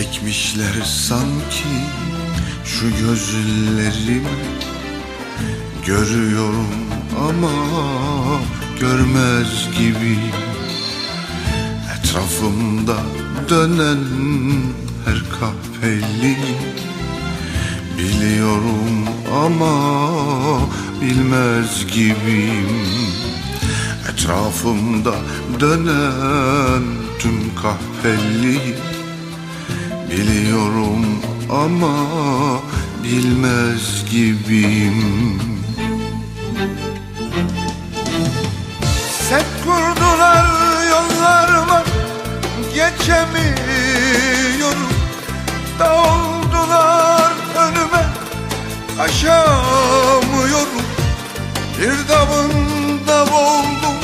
çekmişler sanki şu gözlerim. Görüyorum ama görmez gibi. Etrafımda dönen her kahpeli. Biliyorum ama bilmez gibiyim. Etrafımda dönen tüm kahpeliyi Biliyorum ama bilmez gibiyim. Set kurdular yollarıma geçemiyorum. Dağıldılar önüme aşamıyorum. Bir davında boğuldum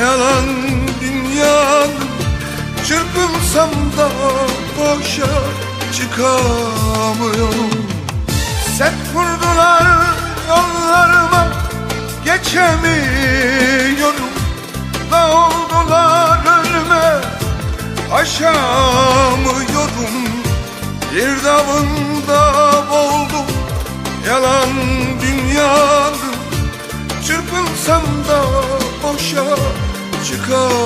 yalan Çırpınsam da boşa çıkamıyorum. Set kurdular yollarıma geçemiyorum. Dağıldılar önüme aşamıyorum. Bir davında boğuldum yalan dünyanın. Çırpınsam da boşa çıkamıyorum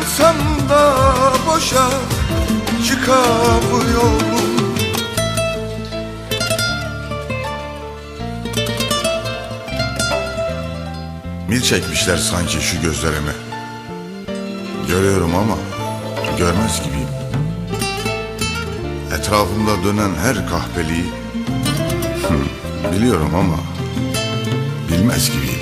Çırpınsam da boşa çıkamıyorum. Mil çekmişler sanki şu gözlerime Görüyorum ama görmez gibiyim. Etrafımda dönen her kahpeliği Biliyorum ama bilmez gibiyim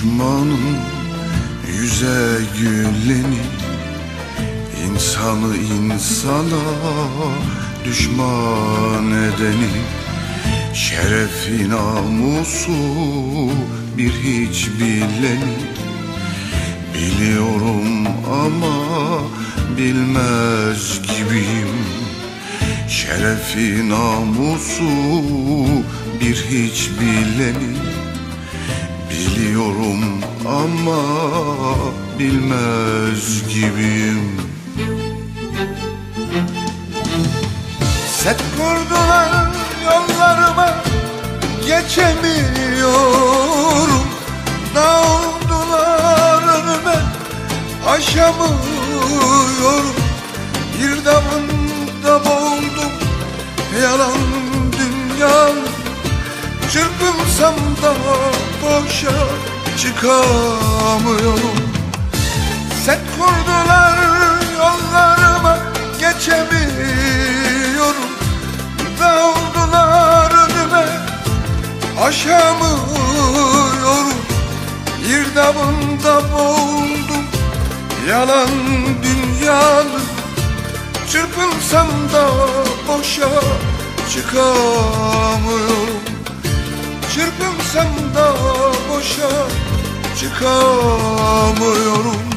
düşmanın yüze güleni İnsanı insana düşman edeni Şerefi namusu bir hiç bileni. Biliyorum ama bilmez gibiyim. Şerefi namusu bir hiç bileni Biliyorum ama bilmez gibiyim. Set kurdular yollarıma geçemiyorum. Dağıldılar önüme aşamıyorum. Bir damında boğuldum yalan dünyanın Çırpınsam da boşa çıkamıyorum. Set kurdular yollarıma geçemiyorum. Dağıldılar önüme aşamıyorum. Bir damında boğuldum yalan dünyanın. Çırpınsam da boşa çıkamıyorum Çırpınsam da boşa. Çıkamıyorum.